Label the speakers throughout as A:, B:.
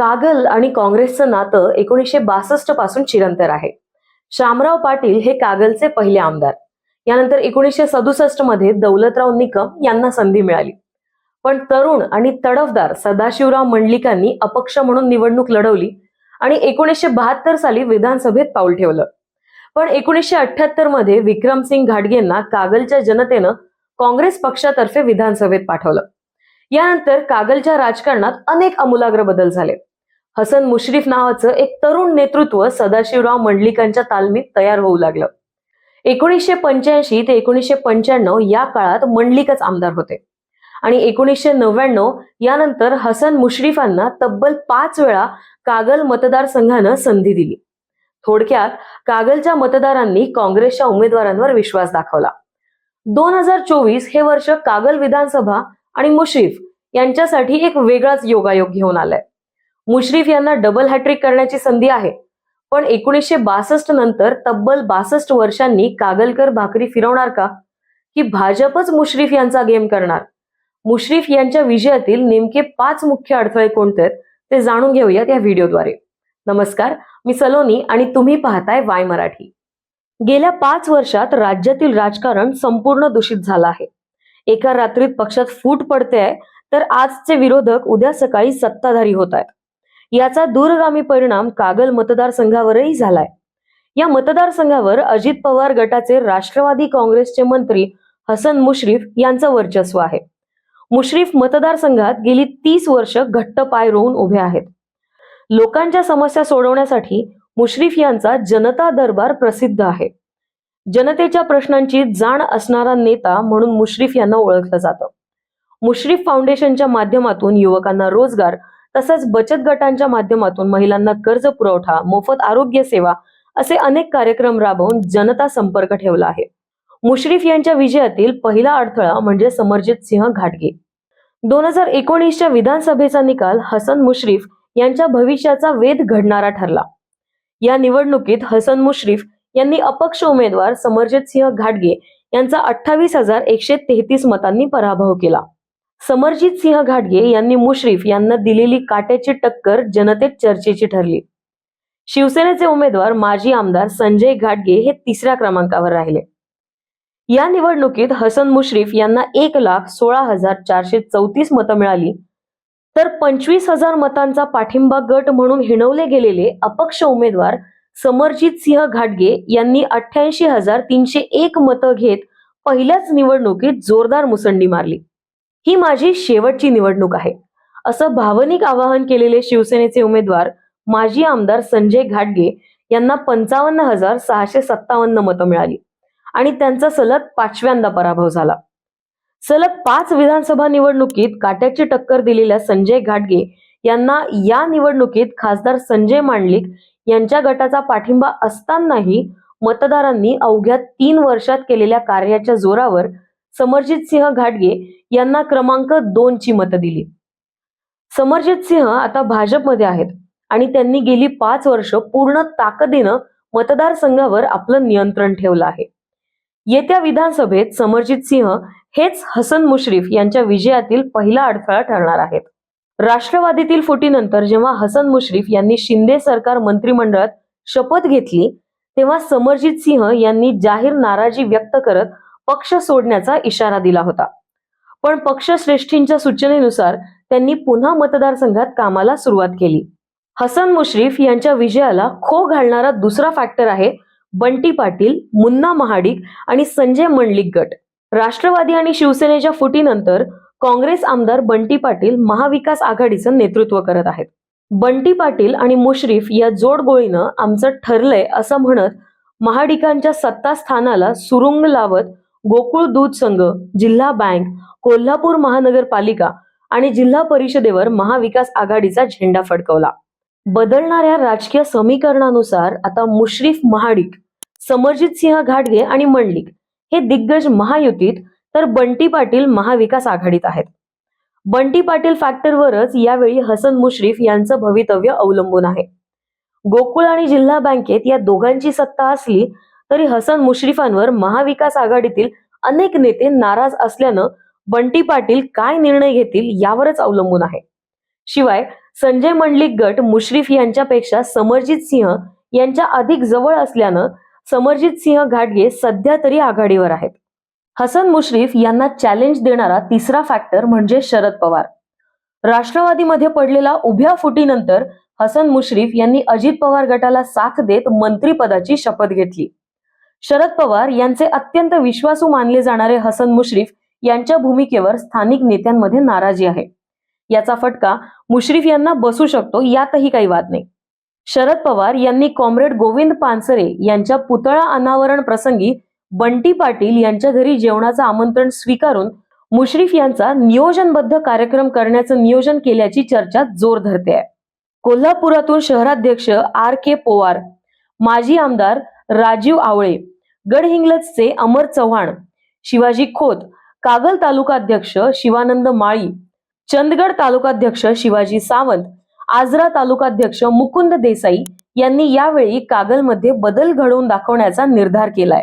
A: कागल आणि काँग्रेसचं नातं एकोणीसशे बासष्टपासून चिरंतर आहे. शामराव पाटील हे कागलचे पहिले आमदार. यानंतर एकोणीसशे सदुसष्टमध्ये दौलतराव निकम यांना संधी मिळाली. पण तरुण आणि तडफदार सदाशिवराव मंडलिकांनी अपक्ष म्हणून निवडणूक लढवली आणि एकोणीसशे बहात्तर साली विधानसभेत पाऊल ठेवलं. पण एकोणीसशे अठ्याहत्तरमध्ये विक्रमसिंग घाटगेंना कागलच्या जनतेनं काँग्रेस पक्षातर्फे विधानसभेत पाठवलं. यानंतर कागलच्या राजकारणात अनेक अमूलाग्र बदल झाले. हसन मुश्रीफ नावाचं एक तरुण नेतृत्व सदाशिवराव मंडलिकांच्या तालमीत तयार होऊ लागलं. एकोणीसशे पंच्याऐंशी ते एकोणीसशे पंच्याण्णव या काळात मंडलिकच आमदार होते. आणि एकोणीसशे नव्याण्णव यानंतर हसन मुश्रीफांना तब्बल पाच वेळा कागल मतदारसंघानं संधी दिली. थोडक्यात कागलच्या मतदारांनी काँग्रेसच्या उमेदवारांवर विश्वास दाखवला. दोन हजार चोवीस हे वर्ष कागल विधानसभा आणि मुश्रीफ यांच्यासाठी एक वेगळाच योगायोग घेऊन आलाय. मुश्रीफ यांना डबल हॅट्रिक करण्याची संधी आहे. पण एकोणीसशे बासष्ट नंतर तब्बल बासष्ट वर्षांनी कागलकर भाकरी फिरवणार का? की भाजपच मुश्रीफ यांचा गेम करणार? मुश्रीफ यांच्या विजयातील नेमके पाच मुख्य अडथळे कोणते आहेत ते जाणून घेऊयात या व्हिडिओद्वारे. नमस्कार मी सलोनी आणि तुम्ही पाहताय वाय मराठी. गेल्या पाच वर्षात राज्यातील राजकारण संपूर्ण दूषित झालं आहे. एका रात्रीत पक्षात फूट पडते आहे तर आजचे विरोधक उद्या सकाळी सत्ताधारी होत आहेत. याचा दूरगामी परिणाम कागल मतदारसंघावरही झालाय. या मतदारसंघावर अजित पवार गटाचे राष्ट्रवादी काँग्रेसचे मंत्री हसन मुश्रीफ यांचं वर्चस्व आहे. मुश्रीफ मतदारसंघात गेली तीस वर्ष घट्ट पाय रोवून उभे आहेत. लोकांच्या समस्या सोडवण्यासाठी मुश्रीफ यांचा जनता दरबार प्रसिद्ध आहे. जनतेच्या प्रश्नांची जाण असणारा नेता म्हणून मुश्रीफ यांना ओळखलं जातं. मुश्रीफ फाउंडेशनच्या माध्यमातून युवकांना रोजगार तसंच बचत गटांच्या माध्यमातून महिलांना कर्ज पुरवठा मोफत आरोग्य सेवा असे अनेक कार्यक्रम राबवून जनता संपर्क ठेवला आहे. मुश्रीफ यांच्या विजयातील पहिला अडथळा म्हणजे समरजित सिंह घाटगे. दोन हजार एकोणीसच्या विधानसभेचा निकाल हसन मुश्रीफ यांच्या भविष्याचा वेध घडणारा ठरला. या निवडणुकीत हसन मुश्रीफ यांनी अपक्ष उमेदवार समरजित सिंह घाटगे यांचा अठ्ठावीस हजार एकशे तेहतीस मतांनी पराभव केला. समरजित सिंह घाटगे यांनी मुश्रीफ यांना दिलेली काट्याची टक्कर जनतेत चर्चेची ठरली. शिवसेनेचे उमेदवार माजी आमदार संजय घाटगे हे तिसऱ्या क्रमांकावर राहिले. या निवडणुकीत हसन मुश्रीफ यांना एक लाख सोळा हजार चारशे चौतीस मतं मिळाली. तर पंचवीस हजार मतांचा पाठिंबा गट म्हणून हिणवले गेलेले अपक्ष उमेदवार समरजित सिंह घाटगे यांनी अठ्ठ्याऐंशी हजार तीनशे एक मतं घेत पहिल्याच निवडणुकीत जोरदार मुसंडी मारली. ही माझी शेवटची निवडणूक आहे. असं भावनिक आवाहन केलेले शिवसेनेचे उमेदवार माजी आमदार संजय घाटगे यांना पंचावन्न हजार सहाशे सत्तावन्न मतं मिळाली आणि त्यांचा सलग पाचव्यांदा पराभव झाला. सलग पाच विधानसभा निवडणुकीत काट्याची टक्कर दिलेल्या संजय घाटगे यांना या निवडणुकीत खासदार संजय मांडलिक यांच्या गटाचा पाठिंबा असतानाही मतदारांनी अवघ्या तीन वर्षात केलेल्या कार्याच्या जोरावर समरजित सिंह घाटगे यांना क्रमांक दोन ची मतं दिली. समरजित सिंह आता भाजपमध्ये आहेत आणि त्यांनी गेली पाच वर्ष पूर्ण ताकदीनं मतदारसंघावर आपलं नियंत्रण ठेवलं आहे. येत्या विधानसभेत समरजित सिंह हेच हसन मुश्रीफ यांच्या विजयातील पहिला अडथळा ठरणार आहेत. राष्ट्रवादीतील फुटीनंतर जेव्हा हसन मुश्रीफ यांनी शिंदे सरकार मंत्रिमंडळात शपथ घेतली तेव्हा समरजित सिंह यांनी जाहीर नाराजी व्यक्त करत पक्ष सोडण्याचा इशारा दिला होता. पण पक्षश्रेष्ठींच्या सूचनेनुसार त्यांनी पुन्हा मतदारसंघात कामाला सुरुवात केली. हसन मुश्रीफ यांच्या विजयाला खो घालणारा दुसरा फॅक्टर आहे बंटी पाटील मुन्ना महाडिक आणि संजय मंडलिक गट. राष्ट्रवादी आणि शिवसेनेच्या फुटीनंतर काँग्रेस आमदार बंटी पाटील महाविकास आघाडीचं नेतृत्व करत आहेत. बंटी पाटील आणि मुश्रीफ या जोडगोळीनं आमचं ठरलंय असं म्हणत महाडिकांच्या सत्ता स्थानाला सुरुंग लावत गोकुळ दूध संघ जिल्हा बँक कोल्हापूर महानगरपालिका आणि जिल्हा परिषदेवर महाविकास आघाडीचा झेंडा फडकवला. बदलणाऱ्या राजकीय समीकरणानुसार आता मुश्रीफ महाडिक समरजित सिंह घाटगे आणि मंडलिक हे दिग्गज महायुतीत तर बंटी पाटील महाविकास आघाडीत आहेत. बंटी पाटील फॅक्टरवरच यावेळी हसन मुश्रीफ यांचं भवितव्य अवलंबून आहे. गोकुळ आणि जिल्हा बँकेत या दोघांची सत्ता असली तरी हसन मुश्रीफांवर महाविकास आघाडीतील अनेक नेते नाराज असल्यानं बंटी पाटील काय निर्णय घेतील यावरच अवलंबून आहे. शिवाय संजय मंडलिक गट मुश्रीफ यांच्यापेक्षा समरजित सिंह यांच्या अधिक जवळ असल्यानं समरजित सिंह घाटगे सध्या तरी आघाडीवर आहेत. हसन मुश्रीफ यांना चॅलेंज देणारा तिसरा फॅक्टर म्हणजे शरद पवार. राष्ट्रवादीमध्ये पडलेला उभ्या फुटीनंतर हसन मुश्रीफ यांनी अजित पवार गटाला साथ देत मंत्रीपदाची शपथ घेतली. शरद पवार यांचे अत्यंत विश्वासू मानले जाणारे हसन मुश्रीफ यांच्या भूमिकेवर स्थानिक नेत्यांमध्ये नाराजी आहे. याचा फटका मुश्रीफ यांना बसू शकतो यातही काही वाद नाही. शरद पवार यांनी कॉम्रेड गोविंद पानसरे यांच्या पुतळा अनावरण प्रसंगी बंटी पाटील यांच्या घरी जेवणाचं आमंत्रण स्वीकारून मुश्रीफ यांचा नियोजनबद्ध कार्यक्रम करण्याचं नियोजन केल्याची चर्चा जोर धरते आहे. कोल्हापुरातून शहराध्यक्ष आर के पोवार माजी आमदार राजीव आवळे गडहिंग्लजचे अमर चव्हाण शिवाजी खोत कागल तालुकाध्यक्ष शिवानंद माळी चंदगड तालुकाध्यक्ष शिवाजी सावंत आजरा तालुकाध्यक्ष मुकुंद देसाई यांनी यावेळी कागलमध्ये बदल घडवून दाखवण्याचा निर्धार केलाय.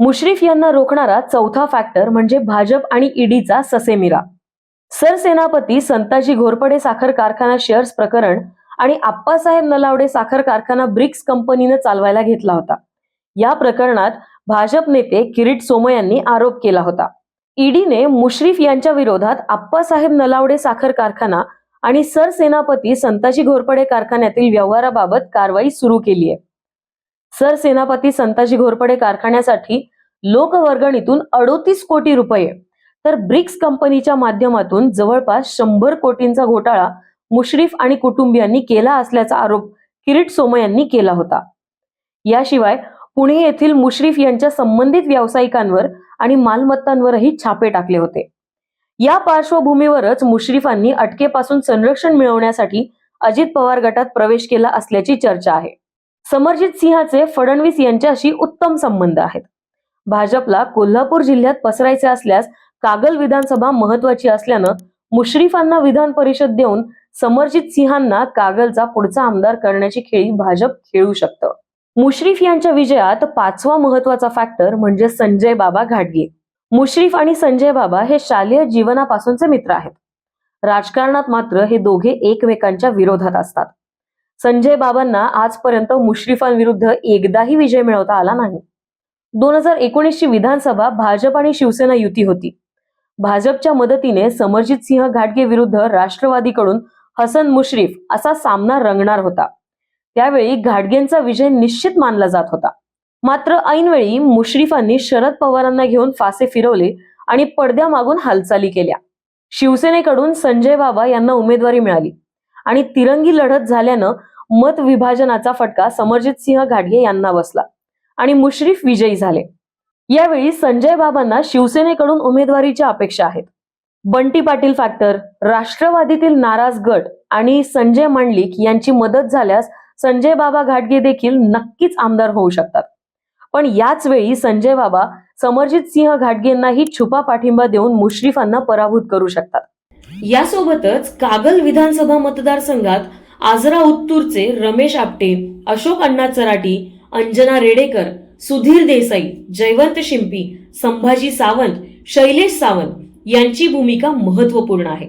A: मुश्रीफ यांना रोखणारा चौथा फॅक्टर म्हणजे भाजप आणि ईडीचा ससेमिरा. सरसेनापती संताजी घोरपडे साखर कारखाना शेअर्स प्रकरण आणि आप्पासाहेब नलावडे साखर कारखाना ब्रिक्स कंपनीनं चालवायला घेतला होता. या प्रकरणात भाजप नेते किरीट सोमय यांनी आरोप केला होता. ईडीने मुश्रीफ यांच्या विरोधात आप्पासाहेब नलावडे साखर कारखाना आणि सरसेनापती संताजी घोरपडे कारखान्यातील व्यवहाराबाबत कारवाई सुरू केली आहे. सरसेनापती संताजी घोरपडे कारखान्यासाठी लोकवर्गणीतून अडोतीस कोटी रुपये तर ब्रिक्स कंपनीच्या माध्यमातून जवळपास शंभर कोटींचा घोटाळा मुश्रीफ आणि कुटुंबियांनी केला असल्याचा आरोप किरीट सोमय यांनी केला होता. याशिवाय पुणे येथील मुश्रीफ यांच्या संबंधित व्यावसायिकांवर आणि मालमत्तांवरही छापे टाकले होते. या पार्श्वभूमीवरच मुश्रीफांनी अटकेपासून संरक्षण मिळवण्यासाठी अजित पवार गटात प्रवेश केला असल्याची चर्चा आहे. समरजित सिंहाचे फडणवीस यांच्याशी उत्तम संबंध आहेत. भाजपला कोल्हापूर जिल्ह्यात पसरायचे असल्यास कागल विधानसभा महत्वाची असल्यानं मुश्रीफांना विधान परिषद देऊन समरजित सिंहांना कागलचा पुढचा आमदार करण्याची खेळी भाजप खेळू शकतं. मुश्रीफ यांच्या विजयात पाचवा महत्त्वाचा फॅक्टर म्हणजे संजय बाबा घाटगे. मुश्रीफ आणि संजय बाबा हे शालेय जीवनापासूनचे मित्र आहेत. राजकारणात मात्र हे दोघे एकमेकांच्या विरोधात असतात. संजय बाबांना आजपर्यंत मुश्रीफांविरुद्ध एकदाही विजय मिळवता आला नाही. दोन हजार एकोणीसची विधानसभा भाजप आणि शिवसेना युती होती. भाजपच्या मदतीने समरजित सिंह घाटगे विरुद्ध राष्ट्रवादीकडून हसन मुश्रीफ असा सामना रंगणार होता. त्यावेळी घाटगेंचा विजय निश्चित मानला जात होता. मात्र ऐनवेळी मुश्रीफांनी शरद पवारांना घेऊन फासे फिरवले आणि पडद्यामागून हालचाली केल्या. शिवसेनेकडून संजय बाबा यांना उमेदवारी मिळाली आणि तिरंगी लढत झाल्यानं मत विभाजनाचा फटका समरजित सिंह घाटगे यांना बसला आणि मुश्रीफ विजयी झाले. यावेळी संजय बाबांना शिवसेनेकडून उमेदवारीच्या अपेक्षा आहेत. बंटी पाटील फॅक्टर राष्ट्रवादीतील नाराज गट आणि संजय मंडलिक यांची मदत झाल्यास संजय बाबा घाटगे देखील नक्कीच आमदार होऊ शकतात. पण याच वेळी संजय बाबा समरजित सिंह घाटगेंनाही छुपा पाठिंबा देऊन मुश्रीफांना पराभूत करू शकतात. यासोबतच कागल विधानसभा मतदारसंघात आजरा उत्तूरचे रमेश आपटे अशोक अण्णा चराटी अंजना रेडेकर सुधीर देसाई जयवंत शिंपी संभाजी सावंत शैलेश सावंत यांची भूमिका महत्त्वपूर्ण आहे.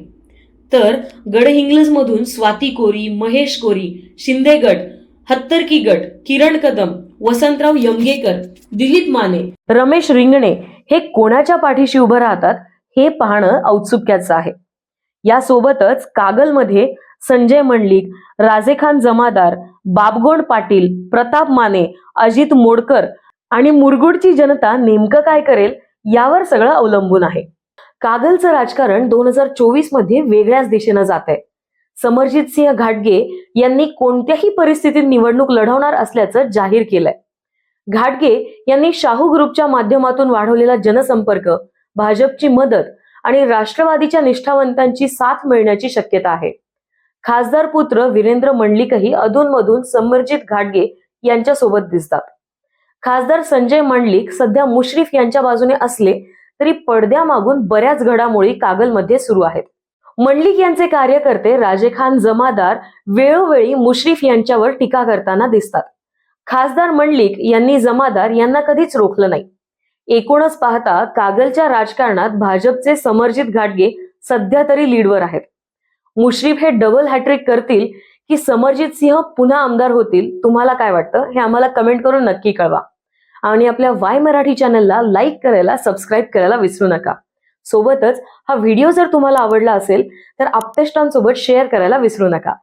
A: तर गडहिंग्लजमधून स्वाती कोरी महेश कोरी शिंदे गट हत्तरकी गट किरण कदम वसंतराव यमगेकर दिलीप माने रमेश रिंगणे हे कोणाच्या पाठीशी उभं राहतात हे पाहणं औत्सुक्याचं आहे. यासोबतच कागलमध्ये संजय मंडलिक राजेखान जमादार बाबगोंड पाटील प्रताप माने अजित मोडकर आणि मुरगुडची जनता नेमकं काय करेल यावर सगळं अवलंबून आहे. कागलचं राजकारण दोन हजार चोवीसमध्ये वेगळ्याच दिशेनं जात आहे समरजित सिंह घाटगे यांनी कोणत्याही परिस्थितीत निवडणूक लढवणार असल्याचं जाहीर केलंय. घाटगे यांनी शाहू ग्रुपच्या माध्यमातून वाढवलेला जनसंपर्क भाजपची मदत आणि राष्ट्रवादीच्या निष्ठावंतांची साथ मिळण्याची शक्यता आहे. खासदार पुत्र वीरेंद्र मंडलिकही अधूनमधून समरजित घाटगे यांच्यासोबत दिसतात. खासदार संजय मंडलिक सध्या मुश्रीफ यांच्या बाजूने असले तरी पडद्यामागून बऱ्याच घडामोडी कागलमध्ये सुरू आहेत. मंडलिक यांचे कार्यकर्ते राजेखान जमादार वेळोवेळी मुश्रीफ यांच्यावर टीका करताना दिसतात. खासदार मंडलिक यांनी जमादार यांना कधीच रोखलं नाही. एकूणच पाहता कागलच्या राजकारणात भाजपचे समरजित घाटगे सध्या तरी लीडवर आहेत. मुश्रीफ हे डबल हॅट्रिक करतील की समरजित सिंह पुन्हा आमदार होतील तुम्हाला काय वाटतं? हे आम्हाला कमेंट करून नक्की कळवा. आणि आपल्या वाय मराठी चॅनलला लाईक करायला सबस्क्राईब करायला विसरू नका. सोबतच हा व्हिडिओ जर तुम्हाला आवडला असेल तर आपतेष्टांसोबत शेअर करायला विसरू नका.